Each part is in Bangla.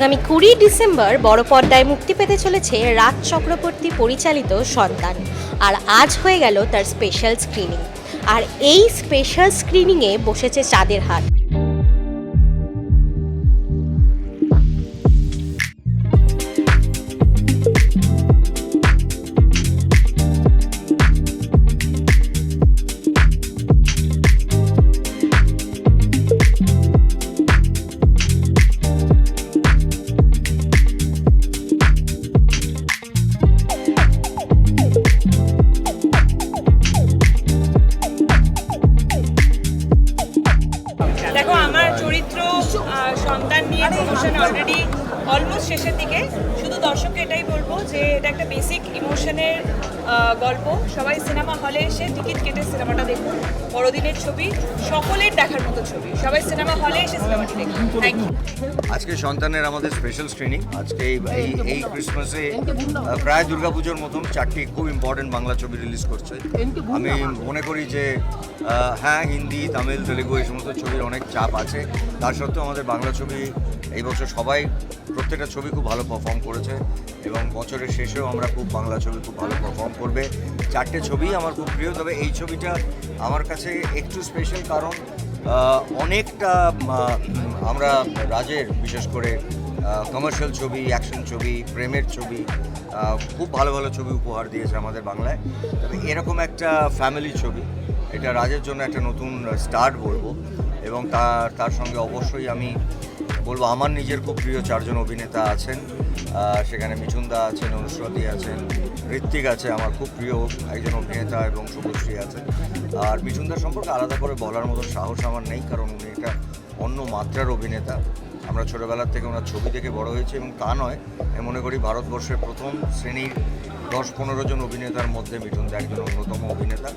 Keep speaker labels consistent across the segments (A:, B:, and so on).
A: আগামী কুড়ি ডিসেম্বর বড় পর্দায় মুক্তি পেতে চলেছে রাজ চক্রবর্তী পরিচালিত সন্তান। আর আজ হয়ে গেল তার স্পেশাল স্ক্রিনিং আর এই স্পেশাল স্ক্রিনিংয়ে বসেছে চাঁদের হাট।
B: এটাই বলব যে এটা একটা বেসিক ইমোশনের গল্প। সবাই সিনেমা হলে এসে টিকিট কেটে সিনেমাটা দেখুন। বড়দিনের ছবি, সকলের দেখার মতো ছবি। সবাই সিনেমা হলে এসে সিনেমাটি দেখুন। থ্যাংক ইউ
C: আজকে সন্তানের আমাদের স্পেশাল স্ক্রিনিং আজকে এই এই ক্রিসমাসে প্রায় দুর্গাপুজোর মতন চারটি খুব ইম্পর্টেন্ট বাংলা ছবি রিলিজ করছে। আমি মনে করি যে হ্যাঁ হিন্দি, তামিল, তেলেগু এই সমস্ত ছবির অনেক চাপ আছে। তার সত্ত্বেও আমাদের বাংলা ছবি এই বছর সবাই প্রত্যেকটা ছবি খুব ভালো পারফর্ম করেছে। এবং বছরের শেষেও আমরা খুব বাংলা ছবি খুব ভালো পারফর্ম করবে। চারটে ছবি আমার খুব প্রিয়, তবে এই ছবিটা আমার কাছে একটু স্পেশাল কারণ অনেকটা আমরা রাজের বিশেষ করে কমার্শিয়াল ছবি অ্যাকশন ছবি, প্রেমের ছবি খুব ভালো ভালো ছবি উপহার দিয়েছে আমাদের বাংলায়। তবে এরকম একটা ফ্যামিলি ছবি, এটা রাজের জন্য একটা নতুন স্টার্ট বলব এবং তার তার সঙ্গে অবশ্যই আমি বলব, আমার নিজের খুব প্রিয় চারজন অভিনেতা আছেন। সেখানে মিঠুনদা আছেন অনুশ্রতী আছেন ঋত্বিক আছে, আমার খুব প্রিয় একজন অভিনেতা এবং শুভশ্রী আছেন। আর মিঠুনদার সম্পর্কে আলাদা করে বলার মতো সাহস আমার নেই, কারণ উনি একটা অন্য মাত্রার অভিনেতা। আমরা ছোটোবেলার থেকে ওনার ছবি দেখে বড় হয়েছি এবং তা নয় আমি মনে করি ভারতবর্ষের প্রথম শ্রেণির দশ পনেরো জন অভিনেতার মধ্যে মিঠুন দা একজন অন্যতম অভিনেতা।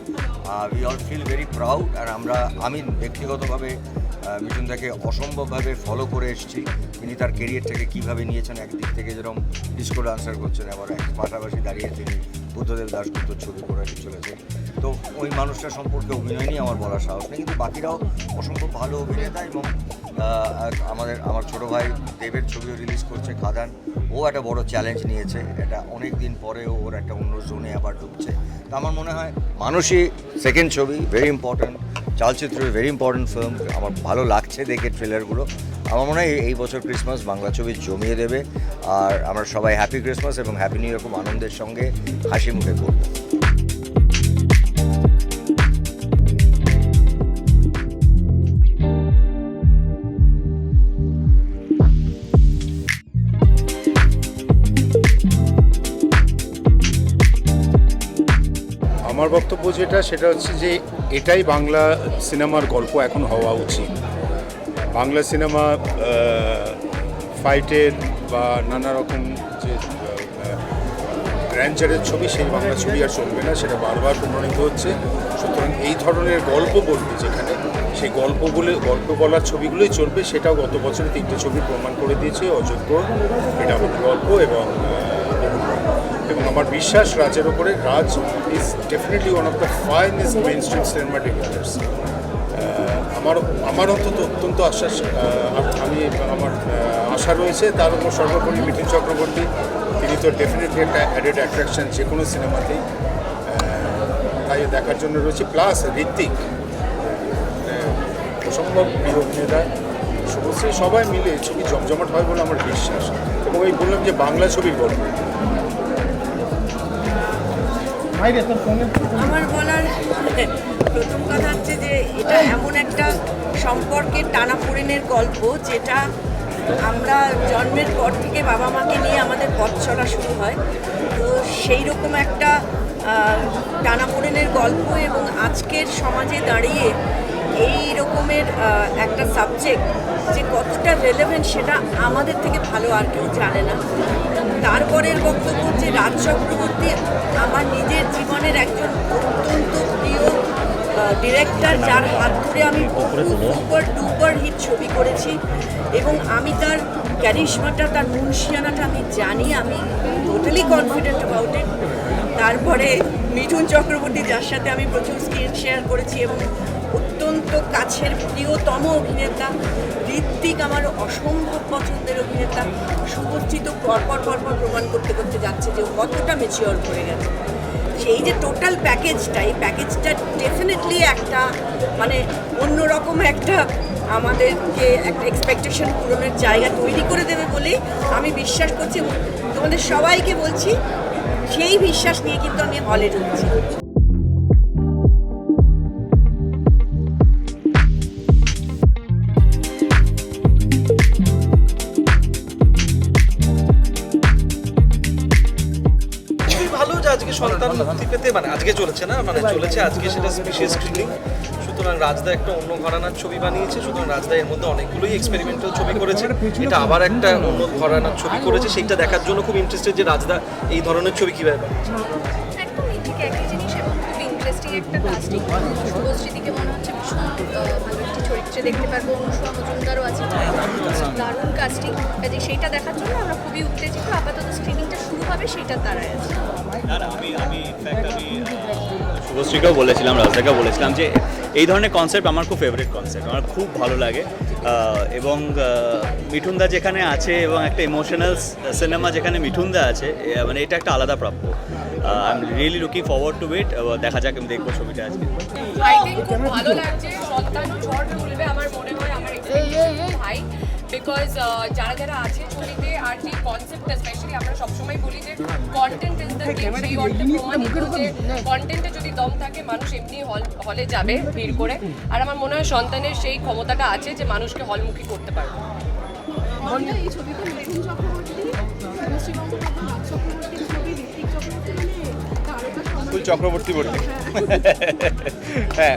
C: We all feel very proud আর আমরা আমি ব্যক্তিগতভাবে আহ, মিঠুনদাকে অসম্ভবভাবে ফলো করে এসেছি। তিনি তার কেরিয়ারটাকে কীভাবে নিয়েছেন একদিক থেকে যেরকম ডিস্কো ডান্সার করছেন আবার এক পাশাপাশি দাঁড়িয়ে তিনি বুদ্ধদেব দাশগুপ্ত ছবি করে চলেছেন। তো ওই মানুষটার সম্পর্কে অভিনয় নিয়ে আমার বলার সাহস নেই। কিন্তু বাকিরাও অসম্ভব ভালো অভিনেতা এবং আমাদের, আমার ছোট ভাই দেবের ছবিও রিলিজ করছে, খাদান। ও একটা বড় চ্যালেঞ্জ নিয়েছে। এটা অনেক দিন পরে ওর একটা অন্য জোনে আবার ঢুকছে। তো আমার মনে হয় মানুষই সেকেন্ড ছবি very important Chalchitra very important film আমার ভালো লাগছে দেখে ট্রেলারগুলো আমার মনে হয় এই বছর ক্রিসমাস বাংলা ছবি জমিয়ে দেবে। আর আমরা সবাই হ্যাপি ক্রিসমাস এবং হ্যাপি নিউ ইয়ার খুব আনন্দের সঙ্গে হাসি মুখে করব।
D: বক্তব্য যেটা, সেটা হচ্ছে যে এটাই বাংলা সিনেমার গল্প এখন হওয়া উচিত। বাংলা সিনেমা ফাইটের বা নানা রকম যে র্যাঞ্চারের ছবি, সেই বাংলা ছবি আর চলবে না, সেটা বারবার প্রমাণিত হচ্ছে। সুতরাং এই ধরনের গল্প বলবে যেখানে, সেই গল্প বলে, গল্প বলার ছবিগুলোই চলবে, সেটাও গত বছরে তিনটে ছবি প্রমাণ করে দিয়েছে, অযোগ্য, এটা গল্প এবং এবং আমার বিশ্বাস রাজের ওপরে Raj is definitely one of the finest mainstream cinema directors আমার আমার অন্তত অত্যন্ত আশ্বাস আমি, আমার আশা রয়েছে তার উপর সর্বোপরি মিঠুন চক্রবর্তী, তিনি তো ডেফিনেটলি একটা অ্যাডেড অ্যাট্রাকশন যে কোনো সিনেমাতেই তাই দেখার জন্য রয়েছে। প্লাস ঋত্বিক অসম্ভব প্রিয় অভিনেতা সবাই মিলে ছবি জমজমাট হয় বলে আমার বিশ্বাস। এবং এই বললাম যে বাংলা ছবির গল্প।
E: আমার বলার প্রথম কথা হচ্ছে যে এটা এমন একটা সম্পর্কের টানাপোড়েনের গল্প যেটা আমরা জন্মের পর থেকে বাবা মাকে নিয়ে আমাদের পথ চলা শুরু হয়। তো সেই রকম একটা টানা টানাপোড়েনের গল্প এবং আজকের সমাজে দাঁড়িয়ে এই রকমের একটা সাবজেক্ট যে কতটা রেলেভেন্ট সেটা আমাদের থেকে ভালো আর কেউ জানে না। তারপরের বক্তব্য যে রাজ চক্রবর্তী আমার নিজের জীবনের একজন অত্যন্ত প্রিয় ডিরেক্টর যার হাত ধরে আমি সুপার ডুপার হিট ছবি করেছি এবং আমি তার ক্যারিশমাটা তার মুন্সিয়ানাটা আমি জানি, আমি টোটালি কনফিডেন্ট অ্যাবাউট ইট তারপরে মিঠুন চক্রবর্তী, যার সাথে আমি প্রচুর স্ক্রিন শেয়ার করেছি এবং কাছের প্রিয়তম অভিনেতা ঋত্বিক, আমার অসম্ভব পছন্দের অভিনেতা। শুভশ্রী তো পরপর পরপর প্রমাণ করতে করতে যাচ্ছে যে কতটা মেচিওর করে গেছে। সেই যে টোটাল প্যাকেজটা এই প্যাকেজটা ডেফিনেটলি একটা মানে অন্যরকম একটা আমাদেরকে একটা এক্সপেকটেশন পূরণের জায়গা তৈরি করে দেবে বলেই আমি বিশ্বাস করছি তোমাদের সবাইকে বলছি, সেই বিশ্বাস নিয়ে কিন্তু আমি হলে ঢুকছি
F: সন্তান মুক্তি পেতে মানে আজকে চলেছে না মানে চলেছে আজকে সেটা স্পেশাল স্ক্রিনিং সুতরাং রাজদা একটা অন্য ঘরানার ছবি বানিয়েছে সুতরাং রাজদা এর মধ্যে অনেকগুলোই এক্সপেরিমেন্টাল ছবি করেছে। এটা আবার একটা অন্য ঘরানার ছবি করেছে সেইটা দেখার জন্য খুব ইন্টারেস্টেড যে রাজদা এই ধরনের ছবি কীভাবে বানিয়েছে।
G: একদমই ঠিক একই জিনিস এবং খুব ইন্টারেস্টিং একটা কাস্টিং চরিত্রে দেখতে পারব অনুষ্মা মজুমদারও আছে। দারুণ কাস্টিং কাজে সেইটা দেখার জন্য আমরা খুবই উত্তেজিত। আপাতত স্ক্রিনিংটা শুরু হবে সেইটার দ্বারাই আছে।
H: শুভশ্রীকেও বলেছিলাম, রাজদাকেও বলেছিলাম যে এই ধরনের কনসেপ্ট আমার খুব ফেভারিট কনসেপ্ট আমার খুব ভালো লাগে। এবং মিঠুনদা যেখানে আছে এবং একটা ইমোশনাল সিনেমা যেখানে মিঠুনদা আছে মানে এটা একটা আলাদা প্রাপ্য। I am really looking forward to it দেখা যাক আমি দেখব ছবিটা আজকে।
I: আই থিঙ্ক খুব ভালো লাগছে। সন্তানও ঝড় তুলবে আমার মনে হয় আমার এক্সপেকটেশন হাই বিকজ যারা যারা আছে ছবিতে আর যে কনসেপ্টটা স্পেশালি আমরা সবসময় বলি যে কন্টেন্ট ইজ দ্য কিং কন্টেন্টে যদি দম থাকে মানুষ এমনি হল হলে যাবে ভিড় করে। আর আমার মনে হয় সন্তানের সেই ক্ষমতাটা আছে যে মানুষকে হলমুখী করতে পারবে।
G: এই ছবিতে মিঠুন চক্রবর্তী শুভশ্রী
J: ফুল চক্রবর্তী বলতে। হ্যাঁ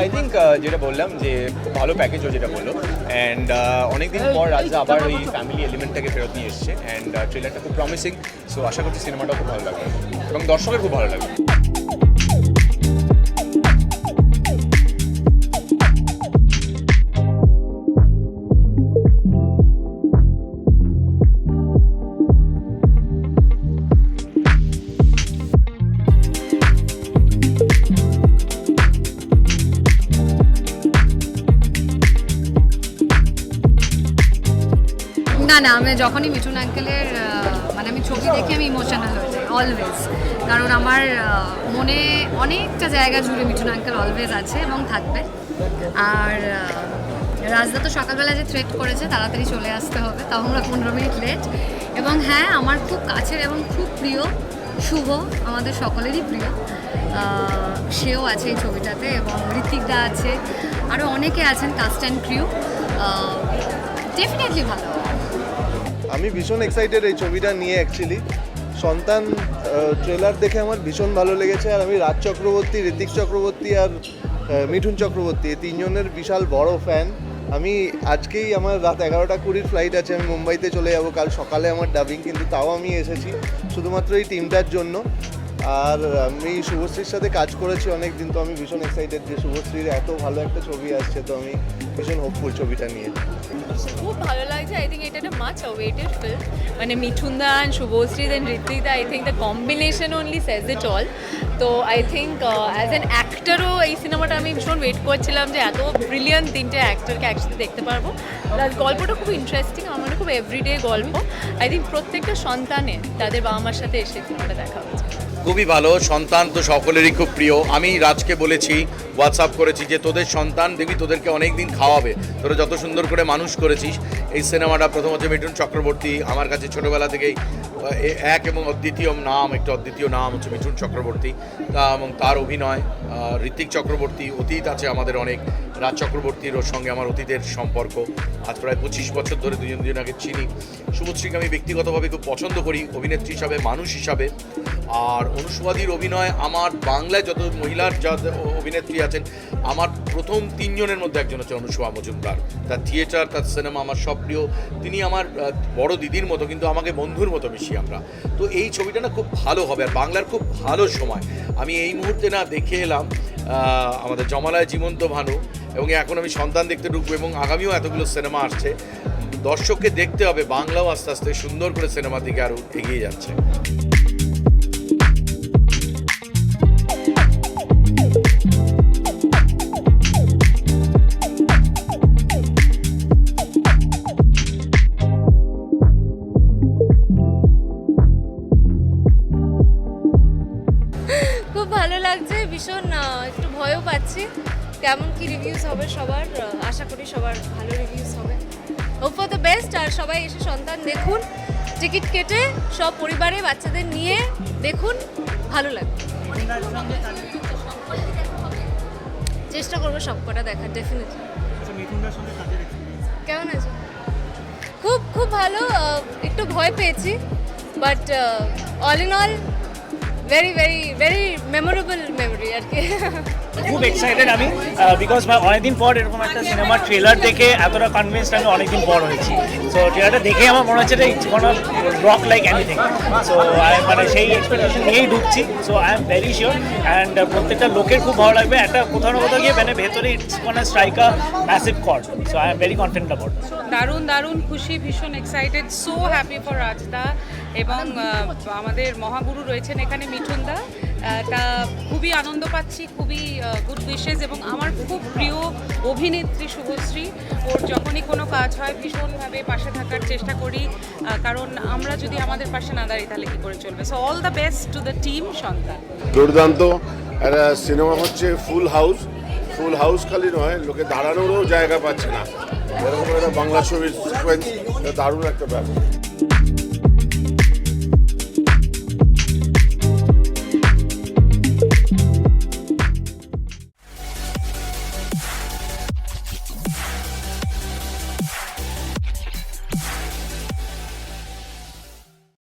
J: আই থিঙ্ক যেটা বললাম যে ভালো প্যাকেজও যেটা বলল। অ্যান্ড অনেকদিন পর রাজা আবার ওই ফ্যামিলি এলিমেন্টটাকে ফেরত নিয়ে এসছে। অ্যান্ড ট্রেলারটা খুব প্রমিসিং সো আশা করছি সিনেমাটাও খুব ভালো লাগবে। এবং দর্শকের খুব ভালো লাগবে।
G: না না, আমি যখনই মিঠুন আঙ্কেলের মানে আমি ছবি দেখে, আমি ইমোশনাল হয়ে যাই অলওয়েজ কারণ আমার মনে অনেকটা জায়গা জুড়ে মিঠুন আঙ্কেল অলওয়েজ আছে এবং থাকবে। আর রাজদা তো সকালবেলা যে থ্রেট করেছে, তাড়াতাড়ি চলে আসতে হবে, তাও আমরা পনেরো মিনিট লেট এবং হ্যাঁ আমার খুব কাছের এবং খুব প্রিয়, শুভ, আমাদের সকলেরই প্রিয় সেও আছে এই ছবিটাতে এবং ঋতিকদা আছে আরও অনেকে আছেন কাস্ট অ্যান্ড ক্রিউ ডেফিনেটলি ভালো
K: আমি ভীষণ এক্সাইটেড এই ছবিটা নিয়ে অ্যাকচুয়ালি সন্তান ট্রেলার দেখে আমার ভীষণ ভালো লেগেছে। আর আমি রাজ চক্রবর্তী, ঋতিক চক্রবর্তী আর মিঠুন চক্রবর্তী, এই তিনজনের বিশাল বড় ফ্যান আমি আজকেই আমার রাত এগারোটা কুড়ির ফ্লাইট আছে, আমি মুম্বাইতে চলে যাব। কাল সকালে আমার ডাবিং কিন্তু তাও আমি এসেছি। শুধুমাত্র এই টিমটার জন্য। আর আমি শুভশ্রীর সাথে কাজ করেছি অনেক দিন তো আমি ভীষণ এক্সাইটেড যে শুভশ্রীর এত ভালো একটা ছবি আসছে, তো আমি ভীষণ হোপফুল ছবিটা নিয়ে।
I: খুব ভালো লাগছে আই থিঙ্ক এটা একটা মাচ অ্যাওয়েটেড ফিল্ম মানে মিঠুনদা and Subhashree then ঋত্বিকদা I think the combination only says it all তো আই থিঙ্ক অ্যাজ অ্যান অ্যাক্টারও এই সিনেমাটা আমি ভীষণ ওয়েট করছিলাম যে এত ব্রিলিয়ান্ট তিনটে অ্যাক্টরকে একসাথে দেখতে পারব। গল্পটা খুব ইন্টারেস্টিং আমার খুব এভরিডে গল্প। আই থিঙ্ক প্রত্যেকটা সন্তানের তাদের বাবা মার সাথে এসে সিনেমাটা দেখা হচ্ছে।
L: খুবই ভালো সন্তান তো সকলেরই খুব প্রিয়। আমি রাজকে বলেছি হোয়াটসঅ্যাপ করেছি যে তোদের সন্তান দেখবি তোদেরকে অনেক দিন খাওয়াবে। তোরা যত সুন্দর করে মানুষ করেছিস এই সিনেমাটা প্রথমত মিঠুন চক্রবর্তী আমার কাছে ছোটোবেলা থেকেই এক এবং অদ্বিতীয় নাম একটা অদ্বিতীয় নাম হচ্ছে মিঠুন চক্রবর্তী। তা এবং তার অভিনয় আহ, ঋত্বিক চক্রবর্তী অতীত আছে আমাদের অনেক। রাজ চক্রবর্তীর ওর সঙ্গে আমার অতীতের সম্পর্ক। আজ প্রায় পঁচিশ বছর ধরে দুজন দুজন আগে চিনি। শুভশ্রীকে আমি ব্যক্তিগতভাবে খুব পছন্দ করি, অভিনেত্রী হিসাবে, মানুষ হিসাবে। আর অনুসুবাদীর অভিনয় আমার বাংলায় যত মহিলার যা অভিনেত্রী আছেন আমার প্রথম তিনজনের মধ্যে একজন হচ্ছে অনুষ্মা মজুমদার। তার থিয়েটার, তার সিনেমা আমার সব প্রিয়। তিনি আমার বড় দিদির মতো, কিন্তু আমাকে বন্ধুর মতো মিশি আমরা। তো এই ছবিটা না খুব ভালো হবে আর বাংলার খুব ভালো সময়। আমি এই মুহূর্তে না দেখে এলাম আমাদের জমালায় জীবন্ত ভানু এবং এখন আমি সন্তান দেখতে ঢুকবো এবং আগামীও এতগুলো সিনেমা আসছে। দর্শককে দেখতে হবে, বাংলাও আস্তে আস্তে সুন্দর করে সিনেমার দিকে আরও এগিয়ে যাচ্ছে।
M: বেস্ট আর সবাই এসে সন্তান দেখুন। টিকিট কেটে সব পরিবারে বাচ্চাদের নিয়ে দেখুন, ভালো লাগবে। চেষ্টা করব সব কটা দেখার ডেফিনেটলি কেমন আছে? খুব খুব ভালো একটু ভয় পেয়েছি but all in all very very very memorable memory আর কি।
N: খুব এক্সাইটেড আমি বিকজ অনেকদিন পর এরকম একটা সিনেমার ট্রেলার দেখে এতটা কনভিন্সড আমি অনেকদিন পর হয়েছি। সো ট্রেলারটা দেখে আমার মনে হচ্ছে ইটস কোনো রক লাইক এনিথিং সো মানে সেই এক্সপেকটেশন নিয়েই ঢুকছি। So I am very sure and প্রত্যেকটা লোকের খুব ভালো লাগবে। একটা কোথাও না কোথাও গিয়ে মানে ভেতরে ইটস কোনো strike a massive chord so I am very confident about
O: দারুণ দারুণ খুশি ভীষণ এক্সাইটেড সো হ্যাপি ফর রাজদা এবং আমাদের মহাগুরু রয়েছেন এখানে মিঠুনদা তা খুবই আনন্দ পাচ্ছি, খুবই গুড উইশেস এবং আমার খুব প্রিয় অভিনেত্রী শুভশ্রী। ওর যখনই কোনো কাজ হয়, ভীষণভাবে পাশে থাকার চেষ্টা করি। কারণ আমরা যদি আমাদের পাশে না দাঁড়াই, তাহলে কী করে চলবে? So all the best to the team Santaan.
P: দুর্দান্ত। একটা সিনেমা হচ্ছে ফুল হাউস ফুল হাউস খালি নয়, লোকে দাঁড়ানোরও জায়গা পাচ্ছে না। এরকম একটা বাংলা ছবির সিকোয়েন্স দারুণ একটা ব্যাপার।